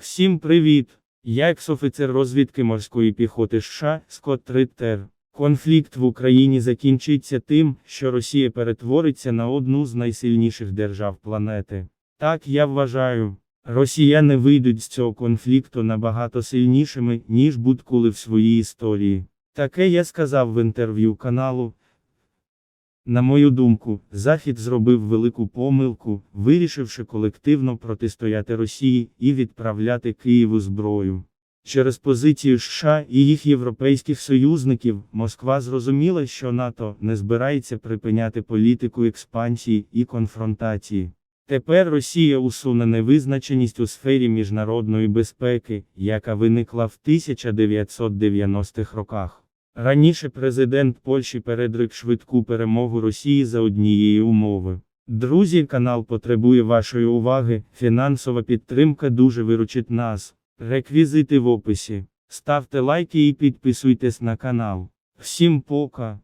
Всім привіт! Я екс-офіцер розвідки морської піхоти США Скотт Риттер. Конфлікт в Україні закінчиться тим, що Росія перетвориться на одну з найсильніших держав планети. Так я вважаю. Росіяни вийдуть з цього конфлікту набагато сильнішими, ніж будь-коли в своїй історії. Таке я сказав в інтерв'ю каналу. На мою думку, Захід зробив велику помилку, вирішивши колективно протистояти Росії і відправляти Києву зброю. Через позицію США і їх європейських союзників Москва зрозуміла, що НАТО не збирається припиняти політику експансії і конфронтації. Тепер Росія усуне невизначеність у сфері міжнародної безпеки, яка виникла в 1990-х роках. Раніше президент Польщі передрик швидку перемогу Росії за однієї умови. Друзі, канал потребує вашої уваги, фінансова підтримка дуже виручить нас. Реквізити в описі. Ставте лайки і підписуйтесь на канал. Всім пока!